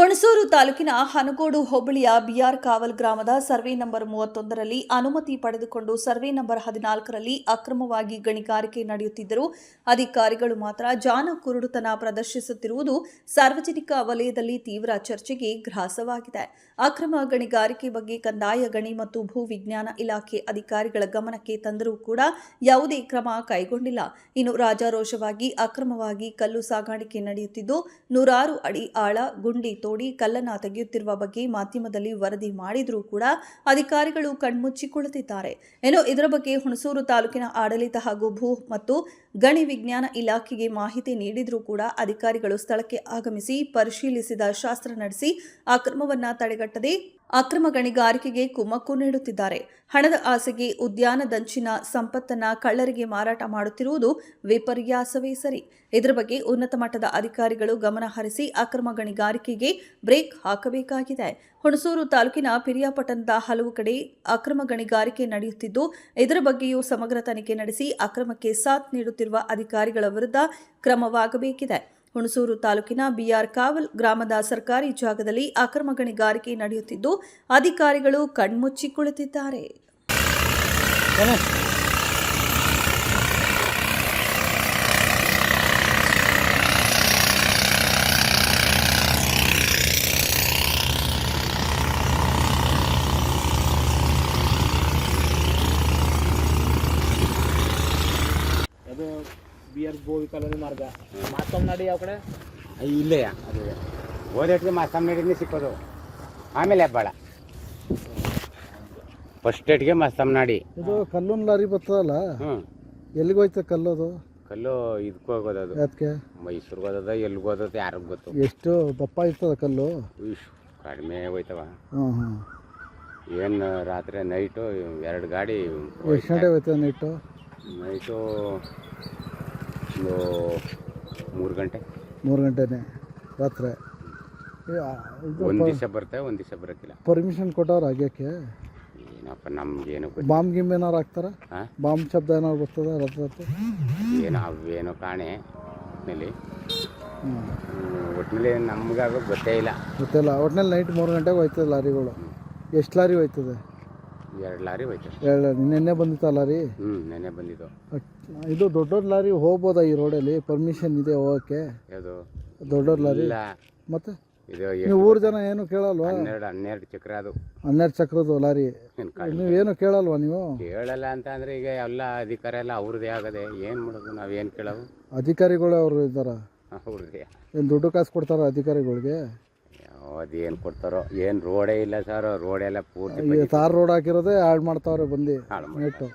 ಹುಣಸೂರು ತಾಲೂಕಿನ ಹನಗೋಡು ಹೋಬಳಿಯ ಬಿಆರ್ ಕಾವಲ್ ಗ್ರಾಮದ ಸರ್ವೆ ನಂಬರ್ ಮೂವತ್ತೊಂದರಲ್ಲಿ ಅನುಮತಿ ಪಡೆದುಕೊಂಡು ಸರ್ವೆ ನಂಬರ್ ಹದಿನಾಲ್ಕರಲ್ಲಿ ಅಕ್ರಮವಾಗಿ ಗಣಿಗಾರಿಕೆ ನಡೆಯುತ್ತಿದ್ದರೂ ಅಧಿಕಾರಿಗಳು ಮಾತ್ರ ಜಾನ ಕುರುಡುತನ ಪ್ರದರ್ಶಿಸುತ್ತಿರುವುದು ಸಾರ್ವಜನಿಕ ವಲಯದಲ್ಲಿ ತೀವ್ರ ಚರ್ಚೆಗೆ ಗ್ರಾಸವಾಗಿದೆ. ಅಕ್ರಮ ಗಣಿಗಾರಿಕೆ ಬಗ್ಗೆ ಕಂದಾಯ, ಗಣಿ ಮತ್ತು ಭೂ ವಿಜ್ಞಾನ ಇಲಾಖೆ ಅಧಿಕಾರಿಗಳ ಗಮನಕ್ಕೆ ತಂದರೂ ಕೂಡ ಯಾವುದೇ ಕ್ರಮ ಕೈಗೊಂಡಿಲ್ಲ. ಇನ್ನು ರಾಜಾರೋಷವಾಗಿ ಅಕ್ರಮವಾಗಿ ಕಲ್ಲು ಸಾಗಾಣಿಕೆ ನಡೆಯುತ್ತಿದ್ದು ನೂರಾರು ಅಡಿ ಆಳ ಗುಂಡಿ ತೋಡಿ ಕಲ್ಲನ ತೆಗೆಯುತ್ತಿರುವ ಬಗ್ಗೆ ಮಾಧ್ಯಮದಲ್ಲಿ ವರದಿ ಮಾಡಿದರೂ ಕೂಡ ಅಧಿಕಾರಿಗಳು ಕಣ್ಮುಚ್ಚಿ ಕುಳಿತಿದ್ದಾರೆ ಇನ್ನು ಇದರ ಬಗ್ಗೆ ಹುಣಸೂರು ತಾಲೂಕಿನ ಆಡಳಿತ ಹಾಗೂ ಭೂ ಮತ್ತು ಗಣಿ ವಿಜ್ಞಾನ ಇಲಾಖೆಗೆ ಮಾಹಿತಿ ನೀಡಿದರೂ ಕೂಡ ಅಧಿಕಾರಿಗಳು ಸ್ಥಳಕ್ಕೆ ಆಗಮಿಸಿ ಪರಿಶೀಲಿಸಿದ ಶಾಸ್ತ್ರ ನಡೆಸಿ ಅಕ್ರಮವನ್ನು ತಡೆಗಟ್ಟದೆ ಅಕ್ರಮ ಗಣಿಗಾರಿಕೆಗೆ ಕುಮ್ಮಕ್ಕು ನೀಡುತ್ತಿದ್ದಾರೆ. ಹಣದ ಆಸೆಗೆ ಉದ್ಯಾನದಂಚಿನ ಸಂಪತ್ತನ್ನ ಕಳ್ಳರಿಗೆ ಮಾರಾಟ ಮಾಡುತ್ತಿರುವುದು ವಿಪರ್ಯಾಸವೇ ಸರಿ. ಇದರ ಬಗ್ಗೆ ಉನ್ನತ ಮಟ್ಟದ ಅಧಿಕಾರಿಗಳು ಗಮನ ಹರಿಸಿ ಅಕ್ರಮ ಗಣಿಗಾರಿಕೆಗೆ ಬ್ರೇಕ್ ಹಾಕಬೇಕಾಗಿದೆ. ಹುಣಸೂರು ತಾಲೂಕಿನ ಪಿರಿಯಾಪಟ್ಟಣದ ಹಲವು ಕಡೆ ಅಕ್ರಮ ಗಣಿಗಾರಿಕೆ ನಡೆಯುತ್ತಿದ್ದು, ಇದರ ಬಗ್ಗೆಯೂ ಸಮಗ್ರ ತನಿಖೆ ನಡೆಸಿ ಅಕ್ರಮಕ್ಕೆ ಸಾಥ್ ನೀಡುತ್ತಿರುವ ಅಧಿಕಾರಿಗಳ ವಿರುದ್ಧ ಕ್ರಮವಾಗಬೇಕಿದೆ. ಹುಣಸೂರು ತಾಲೂಕಿನ ಬಿಆರ್ ಕಾವಲ್ ಗ್ರಾಮದ ಸರ್ಕಾರಿ ಜಾಗದಲ್ಲಿ ಅಕ್ರಮ ಗಣಿಗಾರಿಕೆ ನಡೆಯುತ್ತಿದ್ದು, ಅಧಿಕಾರಿಗಳು ಕಣ್ಮುಚ್ಚಿ ಕುಳಿತಿದ್ದಾರೆ ಅದು ಬಿ ಆರ್ ಗೋವಿ ಕಾಲೋನಿ ಮಾರ್ಗ. ಮಾತಮ್ಮ ನಡಿ ಯಾವ ಕಡೆ? ಇಲ್ಲೇ ಅದು ಓದೋಟ್ಟಿಗೆ ಮಾಸ್ತಮ್ ನಡಿನೇ ಸಿಕ್ಕೋದು. ಆಮೇಲೆ ಹೆಬ್ಬಾಳ. ಫಸ್ಟ್ ಏಟ್ಗೆ ಮಾಸ್ತಮ್ ನಾಡಿ. ಇದು ಕಲ್ಲುನ್ ಲಾರಿ ಬರ್ತದಲ್ಲ? ಎಲ್ಲಿಗೆ ಹೋಯ್ತು ಅದು? ಕಲ್ಲು ಇದಕ್ಕೆ ಹೋಗೋದು ಅದು. ಅದಕ್ಕೆ ಮೈಸೂರಿಗೆ ಹೋದದ ಎಲ್ಲಿಗೆ ಹೋದದ ಯಾರಿಗೆ ಗೊತ್ತು? ಎಷ್ಟು ದಪ್ಪ ಇರ್ತದ ಕಲ್ಲು? ಇಶ್ ಕಡಿಮೆ ಹೋಯ್ತವ. ಹಾಂ ಹಾಂ ಏನು ರಾತ್ರಿ ನೈಟು ಎರಡು ಗಾಡಿ ಎಷ್ಟು ಗಂಟೆ ಹೋಯ್ತದ ನೈಟು? ನೈಟು ಒಂದು ಮೂರು ಗಂಟೆ? ಮೂರು ಗಂಟೆನೆ ರಾತ್ರಿ. ಒಂದು ದಿವಸ ಬರ್ತೇವೆ ಒಂದು ದಿವಸ ಬರೋಕ್ಕಿಲ್ಲ. ಪರ್ಮಿಷನ್ ಕೊಟ್ಟವ್ರು ಆಗ್ಯಕ್ಕೆ ಏನಪ್ಪ ನಮ್ಗೇನು ಏನು ಬಾಂಬ್ ಗಿಂಬ್ ಏನಾರು ಹಾಕ್ತಾರ? ಬಾಂಬ್ ಶಬ್ದ ಏನಾರು ಬರ್ತದ ರಾತ್ರಿ ರಾತ್ರಿ ಏನು ಅವೇನೋ ಕಾಣೆ ಒಟ್ಟಿನಲ್ಲಿ ಹ್ಞೂ ಒಟ್ಟಿನಲ್ಲಿ ನಮ್ಗಾಗ ಗೊತ್ತೇ ಇಲ್ಲ. ಗೊತ್ತಿಲ್ಲ ಒಟ್ನಲ್ಲಿ ನೈಟ್ ಮೂರು ಗಂಟೆಗೆ ಹೋಯ್ತದೆ ಲಾರಿಗಳು. ಎಷ್ಟು ಲಾರಿ ಹೋಯ್ತದೆ? ಎರಡು ಲಾರಿ ಹೋಯ್ತು. ಎರಡು ನಿನ್ನೆ ಬಂದಿತ್ತ ಲಾರಿ? ಹ್ಞೂ ನೆನೆ ಬಂದಿದ್ದು. ಇದು ದೊಡ್ಡ ಲಾರಿ ಹೋಗ್ಬೋದಾ ಈ ರೋಡಲ್ಲಿ? ಪರ್ಮಿಷನ್ ಇದೆ ಹೋಗೋಕ್ಕೆ? ಯಾವುದು? ದೊಡ್ಡ ಲಾರಿ? ಇಲ್ಲ. ಮತ್ತೆ? ಇದು ನೀವು ಊರ್ ಜನ ಏನು ಕೇಳಲ್ವಾ? ಹನ್ನೆರಡು ಹನ್ನೆರಡು ಚಕ್ರ ಅದು. ಹನ್ನೆರಡು ಚಕ್ರದ್ದು ಲಾರಿ. ಏನ್ ಏನು ನೀವೇನು ಕೇಳಲ್ವಾ ನೀವು? ಕೇಳಲ್ಲ ಅಂತ ಅಂದ್ರೆ ಈಗ ಎಲ್ಲ ಅಧಿಕಾರ ಎಲ್ಲ ಅವ್ರದ್ದೇ ಆಗದೆ ಏನು ಮಾಡೋದು? ನಾವೇನು ಕೇಳೋದು? ಅಧಿಕಾರಿಗಳು ಅವರು ಇದ್ದಾರ? ಅವ್ರದ್ದೇ. ಏನು ದುಡ್ಡು ಕಾಸು ಕೊಡ್ತಾರ ಅಧಿಕಾರಿಗಳಿಗೆ? ಅದೇನು ಕೊಡ್ತಾರೋ ಏನು ರೋಡೇ ಇಲ್ಲ ಸರ್ ರೋಡೆಲ್ಲ ಪೂರ್ತಿ ಈ ತಾರ್ ರೋಡ್ ಹಾಕಿರೋದೇ ಹಾಳು ಮಾಡ್ತಾವ್ರೆ ಬಂದು. ನೆಟ್ಟು